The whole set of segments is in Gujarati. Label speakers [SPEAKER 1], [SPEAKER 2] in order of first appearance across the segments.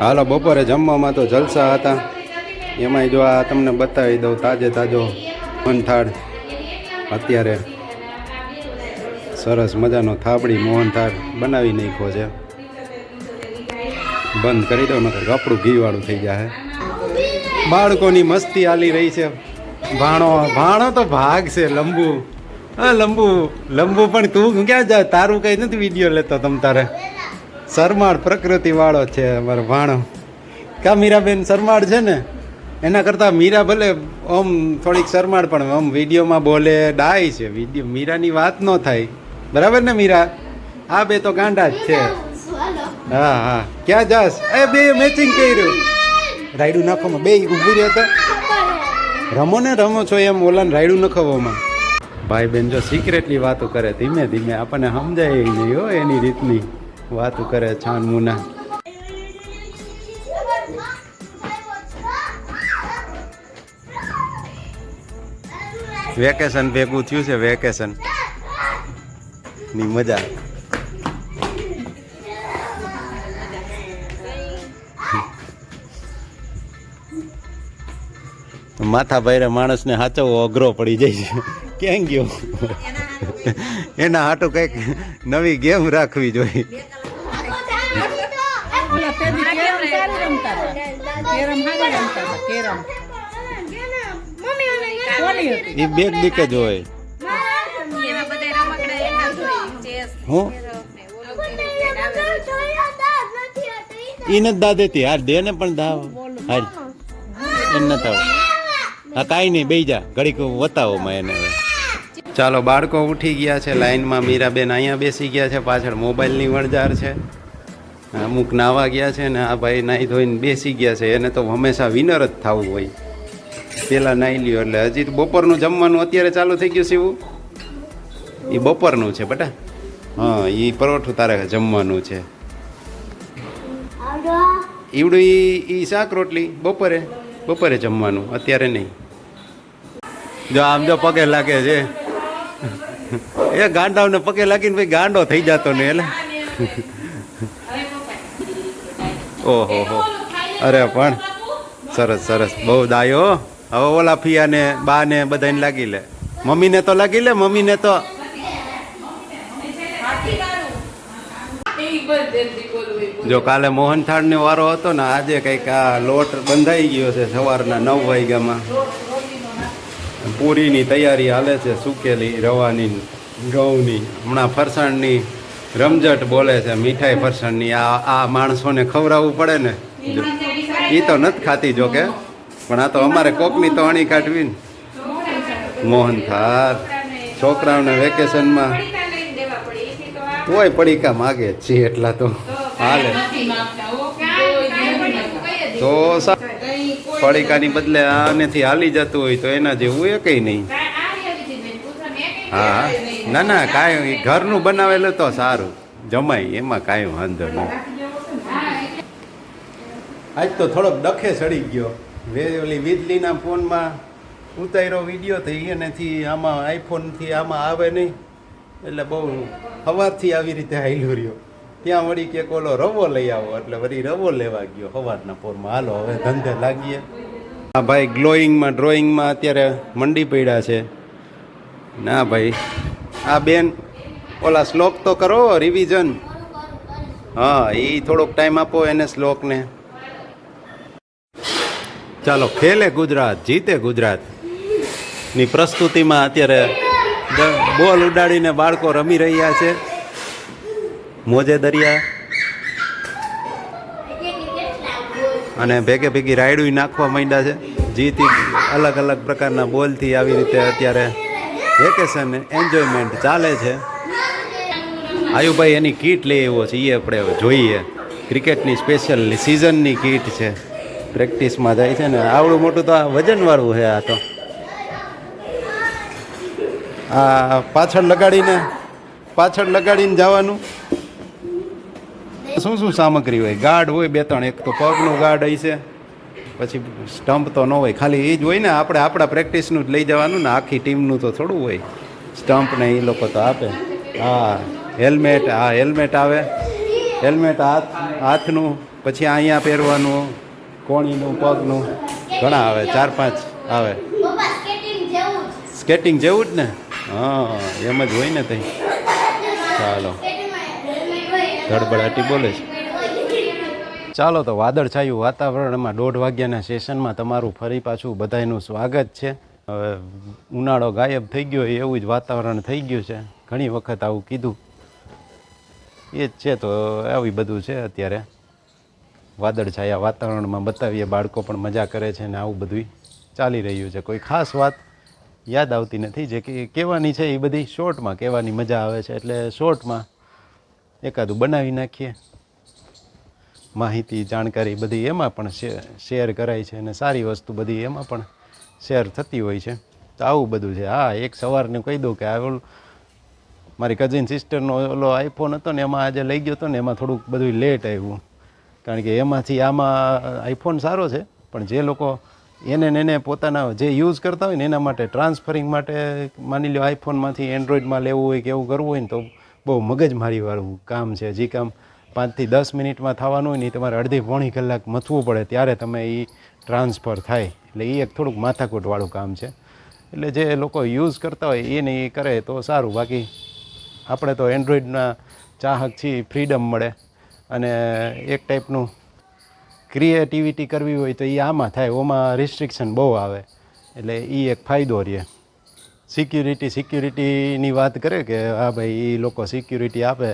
[SPEAKER 1] હાલો, બપોરે જમવામાં તો જલસા હતા. એમાંય જો આ તમને બતાવી દઉં તાજે તાજો મોહનથાળ. અત્યારે સરસ મજાનો થાબડી મોહનથાળ બનાવી નાખ્યો છે. બંધ કરી દઉં નકર કપડું ઘીવાળું થઈ જાય બાળકોની મસ્તી આલી રહી છે. ભાણો ભાણો તો ભાગ છે, લંબુ. હા, લંબુ લંબુ પણ તું ક્યાં જા, તારું કઈ નથી વીડિયો લેતો તમ તારે. શરમાળ પ્રકૃતિ વાળો છે અમારો ભાણો. કા મીરાબેન શરમાળ છે ને? એના કરતાં મીરા ભલે આમ થોડીક શરમાળ, પણ આમ વિડીયોમાં બોલે, ડાય છે. વીડિયો, મીરાની વાત ન થાય. બરાબર ને મીરા? આ બે તો ગાંડા જ છે. હા હા. ક્યાં જાસ એ બે મેચિંગ કર્યું. રાયડું નાખવામાં બે ઊભી રહ્યો હતો રમો ને, રમો છો એમ ઓલાને રાયડું નખવામાં. ભાઈ બેન જો સિક્રેટલી વાતો કરે, ધીમે ધીમે આપણને સમજાય નહીં હો એની રીતની. વાતો કરે છાન મુના. વેકેશન ભેગું થયું છે, વેકેશન. ની મજા. માથા ભાઈરે માણસને સાચવવો અઘરો પડી જાય છે. ક્યાં ગયો? એના હાટું કંઈક નવી ગેમ રાખવી જોઈએ. એ બેગ દીકે જ હોય
[SPEAKER 2] એના
[SPEAKER 1] હું? નથી દા દેતી હાર દે ને પણ દા હાર. એમ ન આવડતું. હા કાંઈ નહીં બેઈ જા. ઘડીક વતાવો એને હવે. ચાલો બાળકો ઉઠી ગયા છે લાઈનમાં મીરાબેન અહીંયા બેસી ગયા છે પાછળ મોબાઈલની વણઝાર છે. અમુક નાવા ગયા છે ને આ ભાઈ નાહી ધોઈને બેસી ગયા છે એને તો હંમેશા વિનર જ થવું હોય. પેલા નાહી લ્યો એટલે હજી તો બપોરનું જમવાનું અત્યારે ચાલુ થઈ ગયું શિવું? એ બપોરનું છે બટા. હા એ પરોઠું તારે જમવાનું છે. ઈવડું ઈ ઈ શાક રોટલી બપોરે બપોરે જમવાનું અત્યારે નહીં. જો આમ જો પગે લાગે છે. એ ગાંડાઓને પગે લાગીને ભાઈ ગાંડો થઈ જતો ને એટલે. ઓહો, હો. અરે પણ, સરસ સરસ. બહુ દાયો. હવે ઓલા ફિયાને બા ને બધાને લાગી લે. મમ્મીને તો લાગી લે, મમ્મીને તો. જો કાલે મોહનથાળ ને વારો હતો ને, આજે કંઈક આ લોટ બંધાઈ ગયો છે સવારના નવ વાગ્યામાં. પૂરીની તૈયારી હાલે છે, સુકેલી, રવાની, ઘઉંની. હમણાં ફરસાણની રમઝટ બોલે છે, મીઠાઈ ફરસાણની. આ આ માણસોને ખવડાવવું પડે ને? એ તો નથી ખાતી જોકે પણ આ તો અમારે કોકની તો અણી કાઢવી ને. મોહનથાળ. છોકરાઓને વેકેશનમાં કોઈ પડીકા માગે છીએ એટલા તો. હાલે. તો પડીકાની બદલે આનેથી હાલી જતું હોય તો એના જેવું એ કંઈ નહીં. હા ના ના કાંઈ ઘરનું બનાવેલું તો સારું. જમાય એમાં કાંઈ વાંધો નહીં આજ તો થોડોક ડખે ચડી ગયો. વે ઓલી વીજળીના ફોનમાં ઉતાર્યો વીડિયો થઈ એનેથી આમાં આઈફોનથી આમાં આવે નહીં. એટલે બહુ હવાથી આવી રીતે હાઈલું રહ્યો. ત્યાં વળી કે ઓલો રવો લઈ આવો, એટલે વળી રવો લેવા ગયો સવારના પોરમાં. હાલો, હવે ધંધે લાગીએ. હા ભાઈ ગ્લોઈંગમાં ડ્રોઈંગમાં અત્યારે મંડી પડ્યા છે. ના ભાઈ, આ બેન, ઓલા શ્લોક તો કરો રિવિઝન હા, એ થોડોક ટાઈમ આપો એને શ્લોકને. ચાલો, ખેલે ગુજરાત, જીતે ગુજરાત. ની પ્રસ્તુતિમાં અત્યારે બોલ ઉડાડીને બાળકો રમી રહ્યા છે. મોજે દરિયા. અને ભેગે ભેગી રાયડું નાખવા માંડ્યા છે. જીતી અલગ અલગ પ્રકારના બોલથી આવી રીતે અત્યારે વેકેશન એન્જોયમેન્ટ ચાલે છે. આયુભાઈ એની કીટ લઈ આવ્યો છે એ આપણે જોઈએ. ક્રિકેટની સ્પેશિયલ સિઝનની કીટ છે. પ્રેક્ટિસમાં જાય છે ને, આવડું મોટું તો આ વજનવાળું છે આ તો. આ પાછળ લગાડીને પાછળ લગાડીને જવાનું. શું શું સામગ્રી હોય? ગાર્ડ હોય, બે ત્રણ, એક તો પગનું ગાર્ડ હોય છે. પછી સ્ટમ્પ તો ન હોય, ખાલી એ જ હોય ને, આપણે આપણા પ્રેક્ટિસનું જ લઈ જવાનું ને, આખી ટીમનું તો થોડું હોય. સ્ટમ્પ ને એ લોકો તો આપે. હા, હેલ્મેટ હા, હેલ્મેટ આવે. હેલ્મેટ હાથ, હાથનું, પછી અહીંયા પહેરવાનું, કોણીનું, પગનું, ઘણા આવે, ચાર, પાંચ આવે.
[SPEAKER 3] સ્કેટિંગ જેવું જ
[SPEAKER 1] ને? હા, એમ જ હોય ને તઈ. ચાલો. ધડબડાટી બોલે છે. ચાલો તો વાદળછાયું વાતાવરણમાં દોઢ વાગ્યાના સેશનમાં તમારું ફરી પાછું બધાયનું સ્વાગત છે. હવે ઉનાળો ગાયબ થઈ ગયો એવું જ વાતાવરણ થઈ ગયું છે. ઘણી વખત આવું કીધું. એ જ છે તો આવી બધું છે અત્યારે. વાદળછાયા વાતાવરણમાં બતાવીએ, બાળકો પણ મજા કરે છે ને આવું બધું ચાલી રહ્યું છે. કોઈ ખાસ વાત યાદ આવતી નથી. જે કે કહેવાની છે એ બધી શોર્ટમાં કહેવાની મજા આવે છે. એટલે શોર્ટમાં એકાદું બનાવી નાખીએ. માહિતી, જાણકારી બધી એમાં પણ શેર કરાય છે અને સારી વસ્તુ બધી એમાં પણ શેર થતી હોય છે. તો આવું બધું છે. હા, એક સવારને કહી દઉં કે આ મારી કઝિન સિસ્ટરનો ઓલો આઈફોન હતો ને એમાં આજે લઈ ગયો હતો ને એમાં થોડુંક બધું લેટ આવ્યું. કારણ કે એમાંથી આમાં આઈફોન સારો છે, પણ જે લોકો એને એને પોતાના જે યુઝ કરતા હોય ને એના માટે ટ્રાન્સફરિંગ માટે માની લો આઈફોનમાંથી એન્ડ્રોઈડમાં લેવું હોય કે એવું કરવું હોય ને તો બહુ મગજમારીવાળું કામ છે. જે કામ પાંચથી દસ મિનિટમાં થવાનું હોય ને એ તમારે અડધી પોણી કલાક મથવું પડે ત્યારે તમે એ ટ્રાન્સફર થાય. એટલે એ એક થોડુંક માથાકૂટવાળું કામ છે. એટલે જે લોકો યુઝ કરતા હોય એને એ કરે તો સારું. બાકી આપણે તો એન્ડ્રોઈડના ચાહક છીએ ફ્રીડમ મળે. અને એક ટાઈપનું ક્રિએટિવિટી કરવી હોય તો એ આમાં થાય. ઓમાં રિસ્ટ્રિક્શન બહુ આવે. એટલે એ એક ફાયદો રહે. સિક્યુરિટી સિક્યુરિટીની વાત કરે કે, હા ભાઈ એ લોકો સિક્યુરિટી આપે.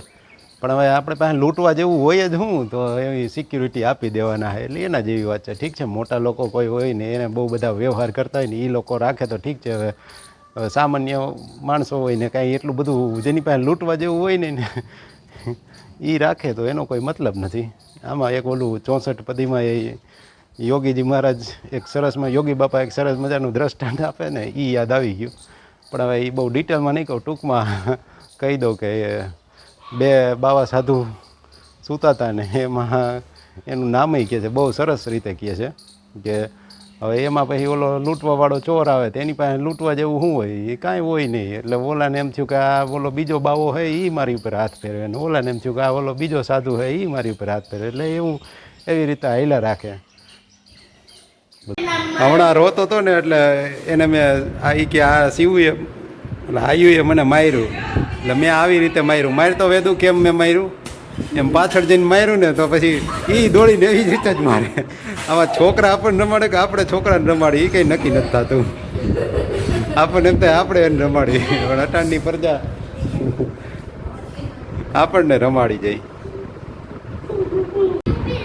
[SPEAKER 1] પણ હવે આપણે પાસે લૂંટવા જેવું હોય જ હું, તો એવી સિક્યુરિટી આપી દેવાના છે. એટલે એના જેવી વાત છે. ઠીક છે, મોટા લોકો કોઈ હોય ને એને બહુ બધા વ્યવહાર કરતા હોય ને એ લોકો રાખે તો ઠીક છે. હવે સામાન્ય માણસો હોય ને કાંઈ એટલું બધું જેની પાસે લૂંટવા જેવું હોય ને એ રાખે તો એનો કોઈ મતલબ નથી. આમાં એક ઓલું ચોસઠ પદીમાં એ યોગીજી મહારાજ એક સરસમાં યોગી બાપા એક સરસ મજાનું દ્રષ્ટાંત આપે ને એ યાદ આવી ગયું. પણ હવે એ બહુ ડિટેલમાં નહીં કહું, ટૂંકમાં કહી દઉં કે બે બાવા સાધુ સૂતા હતા ને એમાં એનું નામય કહે છે, બહુ સરસ રીતે કહે છે, કે હવે એમાં પછી ઓલો લૂંટવાવાળો ચોર આવે તો એની પાસે લૂંટવા જેવું શું હોય? એ કાંઈ હોય નહીં. એટલે ઓલાને એમ થયું કે આ ઓલો બીજો બાવો હોય એ મારી ઉપર હાથ ફેરવે. ને ઓલાને એમ થયું કે આ ઓલો બીજો સાધુ હોય એ મારી ઉપર હાથ ફેરવે. એટલે એવું એવી રીતે હાઈલા રાખે. હમણાં રોતો હતો ને એટલે એને મેં આ કે આ એમ એટલે આયુએ મને માર્યું. એટલે મેં આવી રીતે માર્યું. મારતો વેદું કેમ મેં માર્યું? એમ પાછળ જઈને માર્યું ને તો પછી એ દોડીને એવી રીતે જ મારે. આમાં છોકરા આપણને રમાડે કે આપણે છોકરાને રમાડે એ કંઈ નક્કી નથી થતું. આપણને એમ થાય આપણે એને રમાડી પણ અટાણની પ્રજા આપણને રમાડી જાય.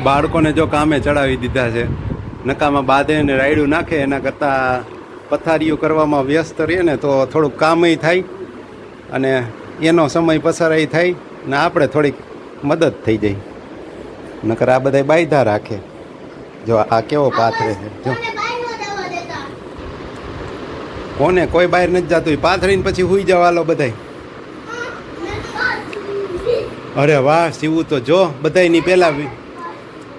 [SPEAKER 1] બાળકોને જો કામે ચડાવી દીધા છે. નકામાં બાંધે ને રાયડું નાખે એના કરતાં પથારીઓ કરવામાં વ્યસ્ત રહીએ ને તો થોડુંક કામય થાય અને એનો સમય પસારાય થાય ને આપણે થોડીક મદદ થઈ જાય. નકર આ બધા બાયધા રાખે. જો આ કેવો પાથરે છે જો. કોને કોઈ બહાર નથી જતું પાથરીને પછી હુઈ જવાલો બધાય. અરે વાહ સીવું તો જો બધાની પહેલા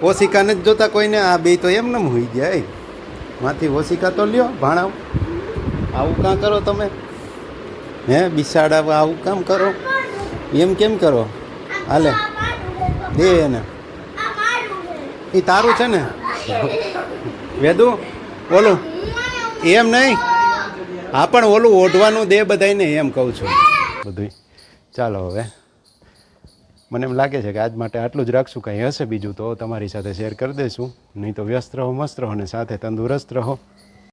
[SPEAKER 1] ઓશિકા નથી જોતા કોઈને, આ બે તો એમ નમ હોઈ ગયા એ. માંથી ઓશિકા તો લ્યો, ભાણાવ. આવું કાં કરો તમે? હે બિસાડા આવું કામ કરો? એમ કેમ કરો? હાલે. દે એને. એ તારું છે ને? વેદુ, ઓલું. એમ નહીં. હા, પણ ઓલું ઓઢવાનું દે બધાને એમ કહું છું. બધું ચાલો હવે. મને એમ લાગે છે કે આજ માટે આટલું જ રાખશું, કંઈ હશે બીજું તો તમારી સાથે શેર કરી દઈશું. નહીં તો વ્યસ્ત રહો, મસ્ત રહો અને સાથે તંદુરસ્ત રહો.